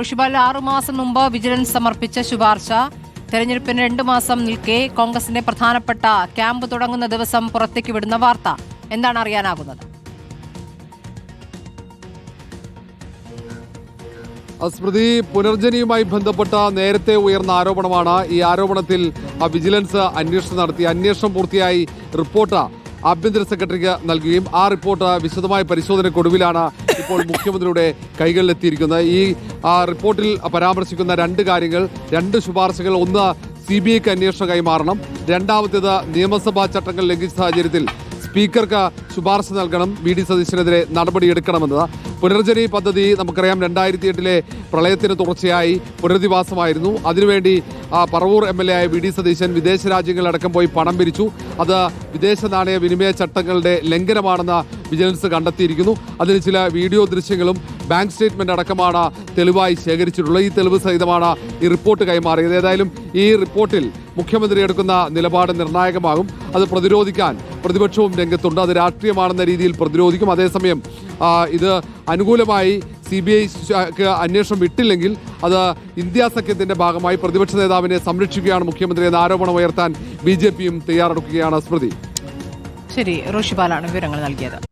ഋഷിപാൽ ആറുമാസം മുമ്പ് വിജിലൻസ് സമർപ്പിച്ച ശുപാർശ. തെരഞ്ഞെടുപ്പിന് രണ്ടു മാസം നിൽക്കെ കോൺഗ്രസിന്റെ പ്രധാനപ്പെട്ട ക്യാമ്പ് തുടങ്ങുന്ന ദിവസം പുറത്തേക്ക് വിടുന്ന വാർത്ത. എന്താണ് അറിയാനാകുന്നത്? സ്മൃതി പുനർജനിയുമായി ബന്ധപ്പെട്ട നേരത്തെ ഉയർന്ന ആരോപണമാണ് ഈ ആരോപണത്തിൽ വിജിലൻസ് അന്വേഷണം നടത്തി. അന്വേഷണം പൂർത്തിയായി റിപ്പോർട്ട് ആഭ്യന്തര സെക്രട്ടറിക്ക് നൽകുകയും ആ റിപ്പോർട്ട് വിശദമായ പരിശോധനയ്ക്കൊടുവിലാണ് ഇപ്പോൾ മുഖ്യമന്ത്രിയുടെ കൈകളിലെത്തിയിരിക്കുന്നത് ഈ ആ, റിപ്പോർട്ടിൽ പരാമർശിക്കുന്ന രണ്ട് കാര്യങ്ങൾ രണ്ട് ശുപാർശകൾ. ഒന്ന് സി ബി ഐക്ക് അന്വേഷണം കൈമാറണം. രണ്ടാമത്തേത് നിയമസഭാ ചട്ടങ്ങൾ ലംഘിച്ച സാഹചര്യത്തിൽ സ്പീക്കർക്ക് ശുപാർശ നൽകണം. വി ഡി സതീശനെതിരെ നടപടിയെടുക്കണമെന്നത് പുനർജനി പദ്ധതി നമുക്കറിയാം രണ്ടായിരത്തി എട്ടിലെ പ്രളയത്തിന് തുടർച്ചയായി പുനരധിവാസമായിരുന്നു. അതിനുവേണ്ടി പറവൂർ എം എൽ എ ആയ വി ഡി സതീശൻ വിദേശ രാജ്യങ്ങളിലടക്കം പോയി പണം പിരിച്ചു. അത് വിദേശ നാണയ വിനിമയ ചട്ടങ്ങളുടെ ലംഘനമാണെന്ന് വിജിലൻസ് കണ്ടെത്തിയിരിക്കുന്നു. അതിന് ചില വീഡിയോ ദൃശ്യങ്ങളും ബാങ്ക് സ്റ്റേറ്റ്മെന്റ് അടക്കമാണ് തെളിവായി ശേഖരിച്ചിട്ടുള്ളത്. ഈ തെളിവ് സഹിതമാണ് ഈ റിപ്പോർട്ട് കൈമാറിയത്. ഏതായാലും ഈ റിപ്പോർട്ടിൽ മുഖ്യമന്ത്രി എടുക്കുന്ന നിലപാട് നിർണായകമാകും. അത് പ്രതിരോധിക്കാൻ പ്രതിപക്ഷവും രംഗത്തുണ്ട്. അത് രാഷ്ട്രീയമാണെന്ന രീതിയിൽ പ്രതിരോധിക്കും. അതേസമയം ഇത് അനുകൂലമായി സി ബി ഐക്ക് അന്വേഷണം വിട്ടില്ലെങ്കിൽ അത് ഇന്ത്യ സഖ്യത്തിന്റെ ഭാഗമായി പ്രതിപക്ഷ നേതാവിനെ സംരക്ഷിക്കുകയാണ് മുഖ്യമന്ത്രി എന്ന ആരോപണം ഉയർത്താൻ ബി ജെ പിയും തയ്യാറെടുക്കുകയാണ് സ്മൃതി. ശരി റോഷിപാലാണ് വിവരങ്ങൾ നൽകിയത്.